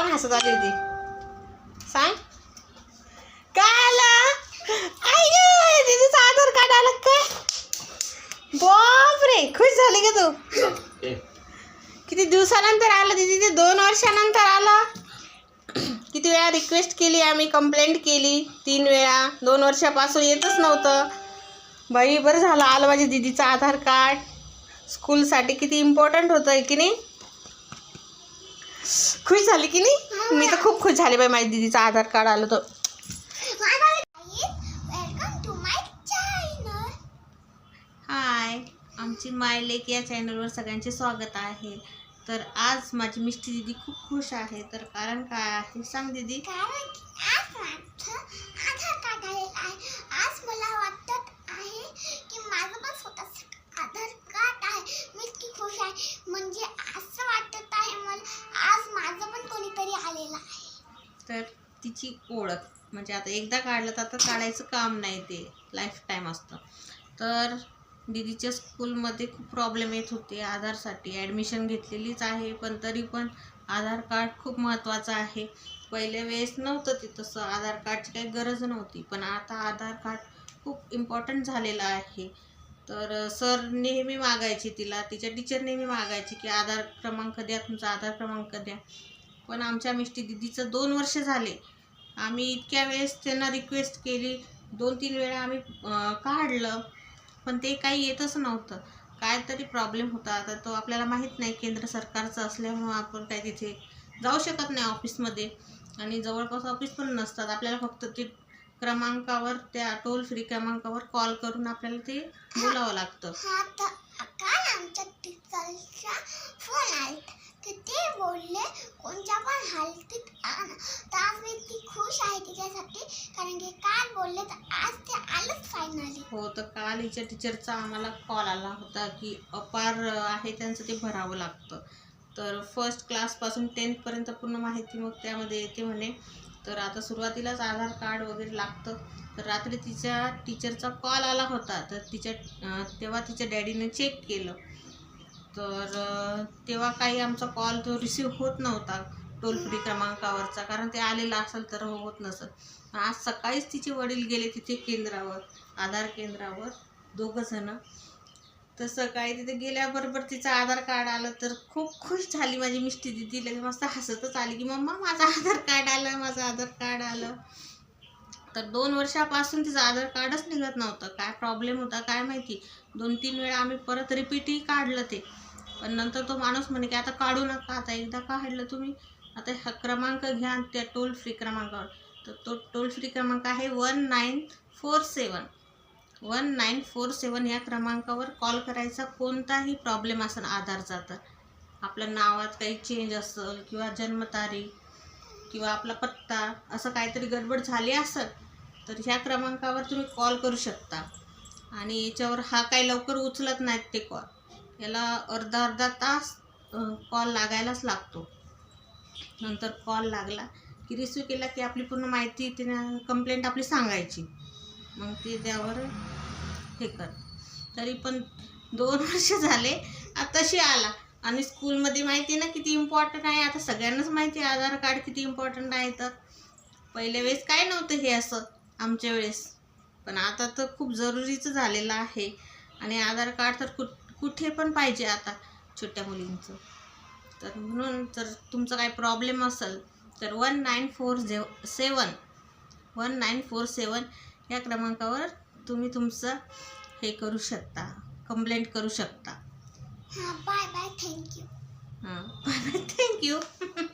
पाहून हसत आली होती. सांग. काय आलं दीदीचं आधार कार्ड आलं काय बाप रे खुश झाली का तू. किती दिवसानंतर आलं दीदी ते दोन वर्षानंतर आलं. किती वेळा रिक्वेस्ट केली आम्ही कंप्लेंट केली तीन वेळा दोन वर्षापासून येतच नव्हतं. बाई बरं झालं आलं माझ्या दीदीचं आधार कार्ड. स्कूलसाठी किती इम्पॉर्टंट होतं आहे की नाही? खुश झाली की नाही? मी तर खूप खुश झाले बाई माझ्या दीदीचं आधार कार्ड आलं तर. Welcome to my channel hi आमची माय लेक या चॅनलवर सगळ्यांचे स्वागत आहे. तर आज माझी मिष्टी दीदी खूप खुश आहे. तर कारण काय आहे सांग दीदी. कारण की आज माझं आधार कार्ड आलेलं आहे आज मला वाटत आहे की माझं पण स्वतःचं आधार कार्ड आहे मी इतकी खुश आहे म्हणजे असं वाटत आहे मला आज माझं पण कोणीतरी आलेलं आहे तर तिची ओळख. म्हणजे आता एकदा काढलं तर आता काढायचं काम नाही ते. लाईफ टाईम असतं. तर दीदीच्या स्कूलमध्ये खूप प्रॉब्लेम येत होते आधारसाठी. ॲडमिशन घेतलेलीच आहे पण तरी पण आधार कार्ड खूप महत्त्वाचं आहे. पहिल्या वेळेस नव्हतं ते तसं. आधार कार्डची काही गरज नव्हती. पण आता आधार कार्ड खूप इम्पॉर्टंट झालेलं आहे. तर सर नेहमी मागायचे तिला. तिच्या टीचर नेहमी मागायची की आधार क्रमांक द्या तुमचा आधार क्रमांक द्या. पण आमच्या मिष्टी दिदीचं दोन वर्ष झाले. आम्ही इतक्या वेळेस त्यांना रिक्वेस्ट केली. दोन तीन वेळा आम्ही काढलं. पण ते काही येतच नव्हतं. काय तरी प्रॉब्लेम होता. आता तो आपल्याला माहीत नाही केंद्र सरकारचं असल्यामुळं आपण काय तिथे जाऊ शकत नाही ऑफिसमध्ये आणि जवळपास ऑफिस पण नसतात. आपल्याला फक्त ते क्रमांकावर त्या टोल फ्री क्रमांकावर कॉल करून आपल्याला ते बोलावं लागतं. काल आमच्या टीचरचा फोन आला. ते बोलले पण हालतीत आणा तर आज मी ती खुश आहे तिच्यासाठी कारण की काल बोलले तर आज ते आलंच फायनली हो तर काल हिच्या टीचरचा आम्हाला कॉल आला होता की अपार आहे त्यांचं ते भरावं लागतं. तर फर्स्ट क्लासपासून टेन्थपर्यंत पूर्ण माहिती मग त्यामध्ये येते म्हणे. तर आता सुरुवातीलाच आधार कार्ड वगैरे लागतं. तर रात्री तिच्या टीचरचा कॉल आला होता. तर तिच्या तेव्हा तिच्या डॅडीने चेक केलं. तर तेव्हा काही आमचा कॉल तो रिसीव होत नव्हता. टोल फ्री क्रमांकावरचा कारण ते आलेलं असेल तर होत नसत आज सकाळीच तिचे वडील गेले तिथे केंद्रावर आधार केंद्रावर दोघं जण. तर सकाळी तिथे गेल्याबरोबर तिचं आधार कार्ड आलं तर खूप खुश झाली माझी मिष्टी दिदी. लगेच मस्त हसतच आली की मम्मा माझं आधार कार्ड आलं माझं आधार कार्ड आलं. तर दोन वर्षापासून तिचं आधार कार्डच निघत नव्हतं. काय प्रॉब्लेम होता काय माहिती? दोन तीन वेळा आम्ही परत रिपीटही काढलं ते. पण नंतर तो माणूस म्हणे की आता काढू नका आता एकदा काढलं तुम्ही. आता हा क्रमांक घ्या त्या टोल फ्री क्रमांकावर. तर तो टोल फ्री क्रमांक आहे one nine four seven one nine four seven या क्रमांकावर कॉल करायचा कोणताही प्रॉब्लेम असेल आधारचा तर. आपल्या नावात काही चेंज असेल किंवा जन्मतारीख किंवा आपला पत्ता असं काहीतरी गडबड झाली असेल तर ह्या क्रमांकावर तुम्ही कॉल करू शकता. आणि याच्यावर हा काही लवकर उचलत नाहीत ते कॉल याला अर्धा अर्धा तास कॉल लागायलाच लागतो. नंतर कॉल लागला की रिसिव्ह केला की आपली पूर्ण माहिती तिने कंप्लेंट आपली सांगायची. मग ती त्यावर हे कर. तरी पण दोन वर्ष झाले आताशी आला. आणि स्कूलमध्ये माहिती ना किती इम्पॉर्टंट आहे. आता सगळ्यांनाच माहिती आहे आधार कार्ड किती इम्पॉर्टंट आहे तर. पहिल्या वेळेस काय नव्हतं हे असं आमच्या वेळेस. पण आता तर खूप जरुरीचं झालेलं आहे. आणि आधार कार्ड तर कुठ कुठे पण पाहिजे आता छोट्या मुलींचं. तर म्हणून जर तुमचा काही प्रॉब्लेम असेल तर one nine four झेव seven one nine four seven या क्रमांकावर तुम्ही तुमचं हे करू शकता कंप्लेंट करू शकता. हा बाय बाय थँक्यू हां थँक्यू